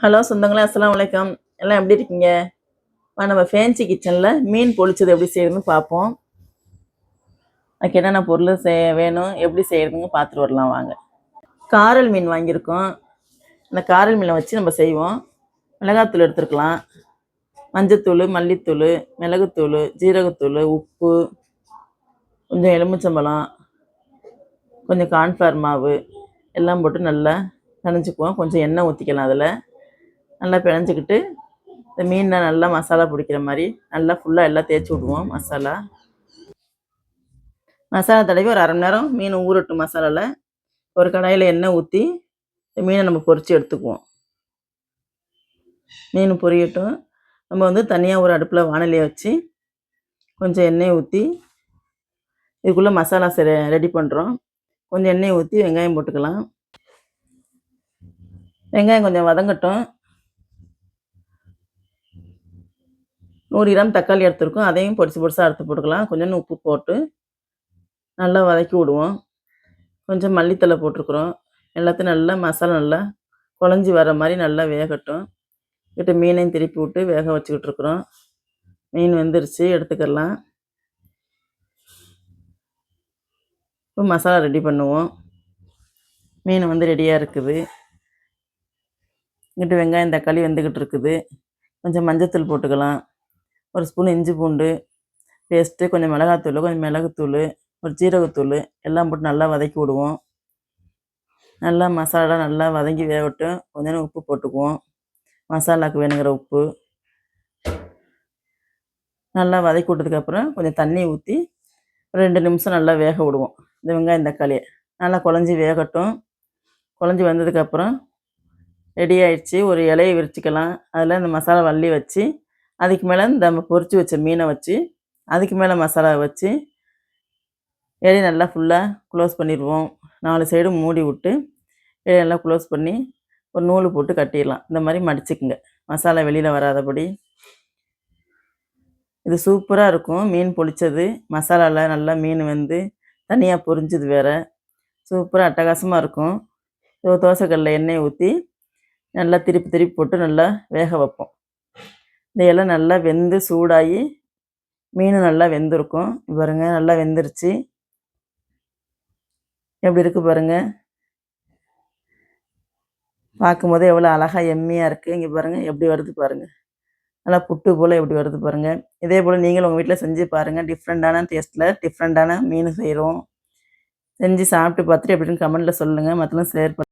Hello சொந்தங்களே அஸ்லாம் வலைக்கம் எல்லாம் எப்படி இருக்கீங்க? நம்ம ஃபேன்சி கிச்சனில் மீன் பொழிச்சது எப்படி செய்யறதுன்னு பார்ப்போம் அதுக்கு என்னென்ன பொருள் செய் வேணும் எப்படி செய்யறதுன்னு பார்த்துட்டு வரலாம் வாங்க. காரல் மீன் வாங்கியிருக்கோம். இந்த காரல் மீனை வச்சு நம்ம செய்வோம். மிளகாத்தூள் எடுத்துருக்கலாம். மஞ்சத்தூள் மல்லித்தூள் மிளகுத்தூள் ஜீரகத்தூள் உப்பு கொஞ்சம் எலுமிச்சம்பழம் கொஞ்சம் கார்ன்ஃப்ளவர் மாவு எல்லாம் போட்டு நல்லா பிணைஞ்சிக்குவோம் கொஞ்சம் எண்ணெய் ஊற்றிக்கலாம் அதில். நல்லா பிணைஞ்சிக்கிட்டு இந்த மீனில் நல்லா மசாலா பிடிக்கிற மாதிரி நல்லா ஃபுல்லாக எல்லாம் தேய்ச்சி விடுவோம் மசாலா. மசாலா தடவி ஒரு அரை மணி நேரம் மீன் ஊறட்டும் மசாலாவில் ஒரு கடாயில் எண்ணெய் ஊற்றி இந்த மீனை நம்ம பொரித்து எடுத்துக்குவோம். மீன் பொரியட்டும். நம்ம வந்து தனியாக ஒரு அடுப்பில் வானிலையை வச்சு கொஞ்சம் எண்ணெய் ஊற்றி இதுக்குள்ளே மசாலா சரி ரெடி பண்ணுறோம் கொஞ்சம் எண்ணெய் ஊற்றி வெங்காயம் போட்டுக்கலாம். வெங்காயம் கொஞ்சம் வதங்கட்டும். நூறு கிராம் தக்காளி எடுத்துருக்கோம் அதையும் பொடிசு பொடிசாக அறுத்து போட்டுக்கலாம். கொஞ்சம் உப்பு போட்டு நல்லா வதக்கி விடுவோம். கொஞ்சம் மல்லித்தலை போட்டிருக்குறோம். எல்லாத்தையும் நல்லா மசாலா நல்லா குழஞ்சி வர மாதிரி நல்லா வேகட்டும். கிட்ட மீனையும் திருப்பி விட்டு வேக வச்சுக்கிட்டு இருக்கிறோம் மீன் வெந்துருச்சு எடுத்துக்கலாம். இப்போ மசாலா ரெடி பண்ணுவோம். மீன் வந்து ரெடியாக இருக்குது. இங்கிட்டு வெங்காயம் தக்காளி வெந்துக்கிட்டு இருக்குது. கொஞ்சம் மஞ்சத்தூள் போட்டுக்கலாம். ஒரு ஸ்பூன் இஞ்சி பூண்டு பேஸ்ட்டு கொஞ்சம் மிளகாத்தூள் கொஞ்சம் மிளகுத்தூள் ஒரு ஜீரகத்தூள் எல்லாம் போட்டு நல்லா வதக்கி விடுவோம். நல்லா மசாலா நல்லா வதங்கி வேகட்டும். கொஞ்சம் உப்பு போட்டுக்குவோம். மசாலாவுக்கு வேணுங்கிற உப்பு. நல்லா வதக்கி விட்டதுக்கப்புறம் கொஞ்சம் தண்ணி ஊற்றி ஒரு ரெண்டு நிமிஷம் நல்லா வேக விடுவோம். இந்த வெங்காயம் தக்காளியை நல்லா குழஞ்சி வேகட்டும். குழஞ்சி வந்ததுக்கப்புறம் ரெடி ஆயிடுச்சு. ஒரு இலையை விரிச்சிக்கலாம். அதில் இந்த மசாலா வள்ளி வச்சு அதுக்கு மேலே இந்த நம்ம பொறிச்சு வச்ச மீனை வச்சு அதுக்கு மேலே மசாலா வச்சு இலையை நல்லா ஃபுல்லாக க்ளோஸ் பண்ணிடுவோம் நாலு சைடும் மூடி விட்டு இலையை நல்லா க்ளோஸ் பண்ணி ஒரு நூல் போட்டு கட்டிடலாம். இந்த மாதிரி மடிச்சுக்குங்க. மசாலா வெளியில் வராதபடி. இது சூப்பராக இருக்கும். மீன் பொளிச்சது. மசாலாவில் நல்லா மீன் வந்து தனியாக பொரிஞ்சது வேறு. சூப்பராக அட்டகாசமாக இருக்கும். தோசைக்கல்லில் எண்ணெயை ஊற்றி நல்லா திருப்பி திருப்பி போட்டு நல்லா வேக வைப்போம். இந்த இலை நல்லா வெந்து சூடாகி மீன் நல்லா வெந்திருக்கும். பாருங்க நல்லா வெந்துருச்சு. எப்படி இருக்குது பாருங்கள் பார்க்கும்போது எவ்வளோ அழகாக எம்மியாக இருக்குது இங்கே பாருங்கள் எப்படி வருது பாருங்கள் நல்லா புட்டு போல் எப்படி வருது பாருங்கள் இதே போல் நீங்களும் உங்கள் வீட்டில் செஞ்சு பாருங்கள் டிஃப்ரெண்ட்டான டேஸ்ட்டில் டிஃப்ரெண்ட்டான மீன் செய்கிறோம் செஞ்சு சாப்பிட்டு பார்த்துட்டு எப்படின்னு கமெண்ட்டில் சொல்லுங்கள் மற்றெல்லாம் ஷேர்